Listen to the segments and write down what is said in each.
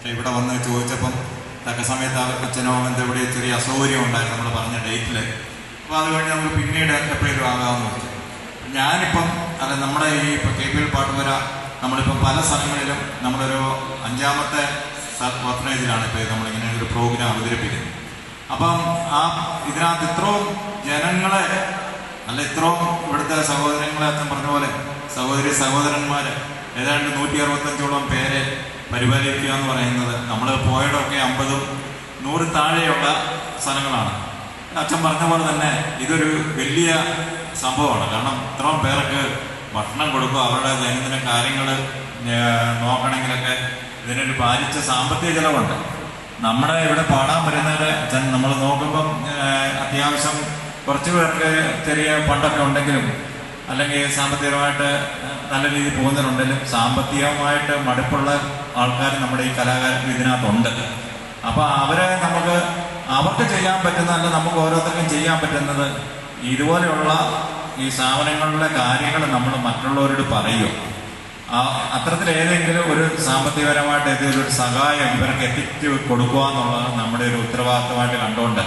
പക്ഷേ ഇവിടെ വന്ന് ചോദിച്ചപ്പം തക്ക സമയത്ത് അവർക്ക് അച്ഛനോ എന്താ ഇവിടെ ചെറിയ അസൗകര്യം ഉണ്ടായിരുന്നു നമ്മൾ പറഞ്ഞ ഡേറ്റിൽ അപ്പോൾ കഴിഞ്ഞ് നമുക്ക് പിന്നീട് എപ്പോഴും ആകാമെന്ന് വെച്ചു. ഞാനിപ്പം അല്ല നമ്മുടെ ഈ ഇപ്പം കെ പി എൽ പാട്ടുവര നമ്മളിപ്പം പല സ്ഥലങ്ങളിലും നമ്മളൊരു അഞ്ചാമത്തെ ഓർഫനേജിലാണ് ഇപ്പോൾ നമ്മളിങ്ങനെ ഒരു പ്രോഗ്രാം അവതരിപ്പിക്കുന്നത്. അപ്പം ആ ഇതിനകത്ത് ഇത്രയും ജനങ്ങളെ അല്ല ഇത്രയും ഇവിടുത്തെ സഹോദരങ്ങളെ അച്ഛൻ പറഞ്ഞ പോലെ സഹോദരി സഹോദരന്മാർ ഏതാണ്ട് നൂറ്റി അറുപത്തഞ്ചോളം പേരെ പരിപാലിക്കുക എന്ന് പറയുന്നത്. നമ്മൾ പോയടൊക്കെ അമ്പതും നൂറ് താഴെയുള്ള സ്ഥലങ്ങളാണ്. അച്ഛൻ പറഞ്ഞ പോലെ തന്നെ ഇതൊരു വലിയ സംഭവമാണ്. കാരണം ഇത്രയും പേർക്ക് ഭക്ഷണം കൊടുക്കുക അവരുടെ ദൈനംദിന കാര്യങ്ങൾ നോക്കണമെങ്കിലൊക്കെ ഇതിനൊരു പാലിച്ച സാമ്പത്തിക ചിലവുണ്ട്. നമ്മുടെ ഇവിടെ പാടാൻ വരുന്നവരെ നമ്മൾ നോക്കുമ്പം അത്യാവശ്യം കുറച്ച് പേർക്ക് ചെറിയ പണ്ടൊക്കെ ഉണ്ടെങ്കിലും അല്ലെങ്കിൽ സാമ്പത്തികമായിട്ട് നല്ല രീതിയിൽ പോകുന്നവരുണ്ടെങ്കിലും സാമ്പത്തികമായിട്ട് മടുപ്പുള്ള ആൾക്കാർ നമ്മുടെ ഈ കലാകാര ഇതിനകത്തുണ്ട്. അപ്പോൾ അവരെ നമുക്ക് അവർക്ക് ചെയ്യാൻ പറ്റുന്ന അല്ല നമുക്ക് ഓരോരുത്തർക്കും ചെയ്യാൻ പറ്റുന്നത് ഇതുപോലെയുള്ള ഈ സ്ഥാപനങ്ങളിലെ കാര്യങ്ങൾ നമ്മൾ മറ്റുള്ളവരോട് പറയുക അത്തരത്തിൽ ഏതെങ്കിലും ഒരു സാമ്പത്തികപരമായിട്ട് ഏതെങ്കിലും ഒരു സഹായം ഇവർക്ക് എത്തിച്ചു കൊടുക്കുക എന്നുള്ളത് നമ്മുടെ ഒരു ഉത്തരവാദിത്തമായിട്ട് കണ്ടുകൊണ്ട്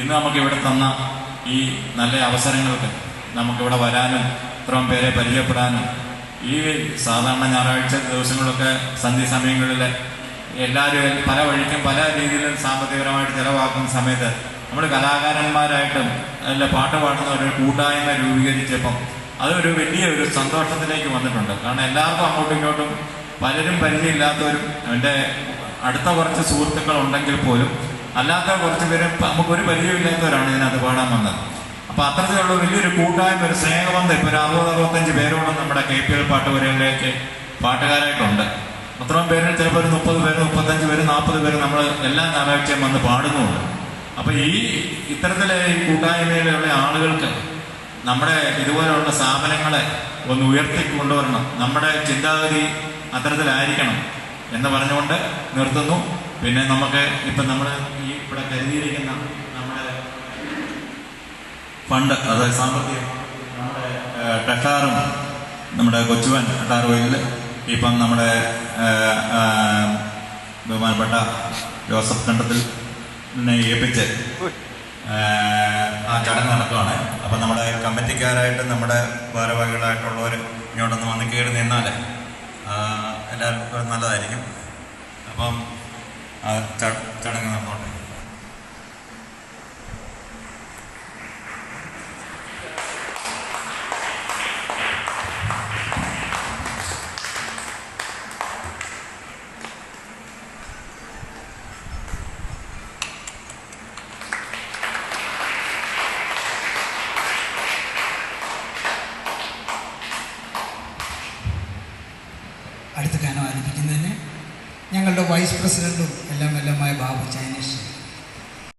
ഇന്ന് നമുക്ക് ഇവിടെ തന്ന ഈ നല്ല അവസരങ്ങൾക്ക് നമുക്കിവിടെ വരാനും ഇത്രയും പേരെ പരിചയപ്പെടാനും ഈ സാധാരണ ഞായറാഴ്ച ദിവസങ്ങളൊക്കെ സന്ധ്യ സമയങ്ങളിൽ എല്ലാവരും പല വഴിക്കും പല രീതിയിലും സാമ്പത്തികപരമായിട്ട് ചിലവാക്കുന്ന സമയത്ത് നമ്മൾ കലാകാരന്മാരായിട്ടും അല്ല പാട്ട് പാടുന്ന ഒരു കൂട്ടായ്മ രൂപീകരിച്ചപ്പം അതൊരു വലിയ ഒരു സന്തോഷത്തിലേക്ക് വന്നിട്ടുണ്ട്. കാരണം എല്ലാവർക്കും അങ്ങോട്ടും ഇങ്ങോട്ടും പലരും പരിചയമില്ലാത്തവരും എന്റെ അടുത്ത കുറച്ച് സുഹൃത്തുക്കൾ ഉണ്ടെങ്കിൽ പോലും അല്ലാത്ത കുറച്ച് പേരും നമുക്കൊരു പരിചയമില്ലാത്തവരാണ് ഇതിനകത്ത് പാടാൻ വന്നത്. അപ്പൊ അത്തരത്തിലുള്ള വലിയൊരു കൂട്ടായ്മ ഒരു സ്നേഹബന്ധം ഇപ്പൊ ഒരു അറുപത് അറുപത്തഞ്ച് പേരോളം നമ്മുടെ കെ പി എൽ പാട്ടുപുരയിലേക്ക് പാട്ടുകാരായിട്ടുണ്ട്. അത്രയും പേരിൽ ചിലപ്പോൾ ഒരു മുപ്പത് പേര് മുപ്പത്തഞ്ച് പേര് നാൽപ്പത് പേര് നമ്മൾ എല്ലാ ഞായറാഴ്ചയും വന്ന് പാടുന്നുണ്ട്. അപ്പൊ ഈ ഇത്തരത്തിലെ ഈ കൂട്ടായ്മയിലുള്ള ആളുകൾക്ക് നമ്മുടെ ഇതുപോലെയുള്ള സ്ഥാപനങ്ങളെ ഒന്ന് ഉയർത്തി കൊണ്ടുവരണം നമ്മുടെ ചിന്താഗതി അത്തരത്തിലായിരിക്കണം എന്ന് പറഞ്ഞുകൊണ്ട് നിർത്തുന്നു. പിന്നെ നമുക്ക് ഇപ്പം നമ്മൾ ഈ ഇവിടെ കരുതിയിരിക്കുന്ന ഫണ്ട് അതായത് സാമ്പത്തികം നമ്മുടെ ടാറും നമ്മുടെ കൊച്ചുവൻ ടെട്ടാർ വയലിൽ ഇപ്പം നമ്മുടെ ബഹുമാനപ്പെട്ട ജോസഫ് കണ്ടത്തിൽ എന്നെ ഏൽപ്പിച്ച് ആ ചടങ്ങ് നടത്തുവാണ്. അപ്പം നമ്മുടെ കമ്മിറ്റിക്കാരായിട്ട് നമ്മുടെ ഭാരവാഹികളായിട്ടുള്ളവർ ഇങ്ങോട്ടൊന്ന് വന്ന് കയറി നിന്നാൽ എല്ലാവർക്കും നല്ലതായിരിക്കും. അപ്പം ആ ചട- ചടങ്ങ് നടന്നോട്ടെ. ഗാനം ആലപിക്കുന്നതിന് ഞങ്ങളുടെ വൈസ് പ്രസിഡന്റും എല്ലാം എല്ലാമായ ബാബു ചൈനീസ്